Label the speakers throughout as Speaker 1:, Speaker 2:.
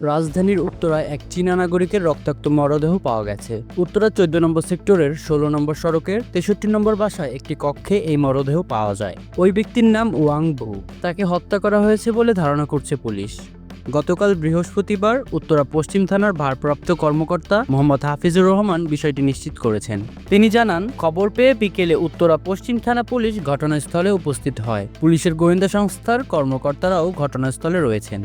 Speaker 1: রাজধানীর উত্তরায় এক চীনা নাগরিকের রক্তাক্ত মরদেহ পাওয়া গেছে। উত্তরা চোদ্দ নম্বর সেক্টরের ষোলো নম্বর সড়কের তেষট্টি নম্বর বাসায় একটি কক্ষে এই মরদেহ পাওয়া যায়। ওই ব্যক্তির নাম ওয়াং বু। তাকে হত্যা করা হয়েছে বলে ধারণা করছে পুলিশ। গতকাল বৃহস্পতিবার উত্তরা পশ্চিম থানার ভারপ্রাপ্ত কর্মকর্তা মোহাম্মদ হাফিজুর রহমান বিষয়টি নিশ্চিত করেছেন। তিনি জানান, খবর পেয়ে বিকেলে উত্তরা পশ্চিম থানা পুলিশ ঘটনাস্থলে উপস্থিত হয়। পুলিশের গোয়েন্দা সংস্থার কর্মকর্তারাও ঘটনাস্থলে রয়েছেন।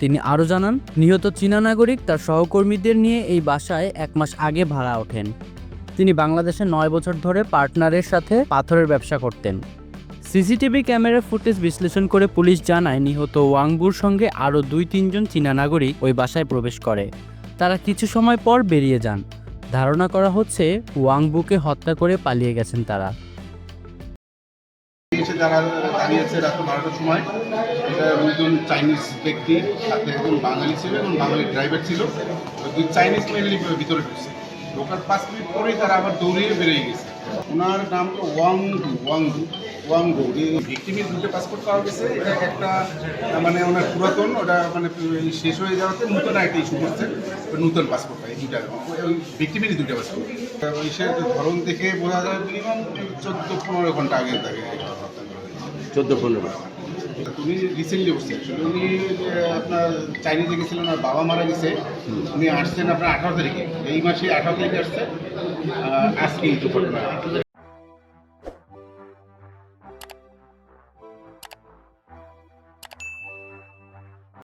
Speaker 1: তিনি আরও জানান, নিহত চীনা নাগরিক তার সহকর্মীদের নিয়ে এই বাসায় এক মাস আগে ভাড়া ওঠেন। তিনি বাংলাদেশে নয় বছর ধরে পার্টনারের সাথে পাথরের ব্যবসা করতেন। সিসিটিভি ক্যামেরা ফুটেজ বিশ্লেষণ করে পুলিশ জানায়, নিহত ওয়াংবুর সঙ্গে আরও দুই তিনজন চীনা নাগরিক ওই বাসায় প্রবেশ করে। তারা কিছু সময় পর বেরিয়ে যান। ধারণা করা হচ্ছে, ওয়াংবুকে হত্যা করে পালিয়ে গেছেন তারা।
Speaker 2: এসে যারা দাঁড়িয়েছে রাত বারোটার সময়। এটা দুজন চাইনিজ ব্যক্তি সাথে একজন বাঙালি ছিল এবং বাঙালি ড্রাইভার ছিল। দুই চাইনিজ মেনলি ভিতরে ঢুকছে। ঢোকার পাঁচ মিনিট পরেই তারা আবার দৌড়িয়ে বেরিয়ে গেছে। ওনার নাম তো ওয়াংডু ওয়াংডু ওয়াংডু এই ভিক্টিমের দুটো পাসপোর্ট পাওয়া গেছে, এটা একটা মানে ওনার পুরাতন, ওটা মানে শেষ হয়ে যাওয়াতে নতুন একটা ইস্যু করছে নতুন পাসপোর্ট এই দুইটা, ওই ভিক্টিমেরই দুইটা পাসপোর্ট ওই সে ধরন দেখে বোঝা যায় মিনিমাম চোদ্দ পনেরো ঘণ্টা আগে হয়েছে
Speaker 3: চোদ্দ পনেরো
Speaker 2: উনি রিসেন্টলি উঠছে। উনি আপনার চাইনিজে গেছিলেন আর বাবা মারা গেছে। উনি আসছেন আপনার আঠারো তারিখে। এই মাসে আঠারো তারিখে আসছে। আজকে এই দুর্ঘটনা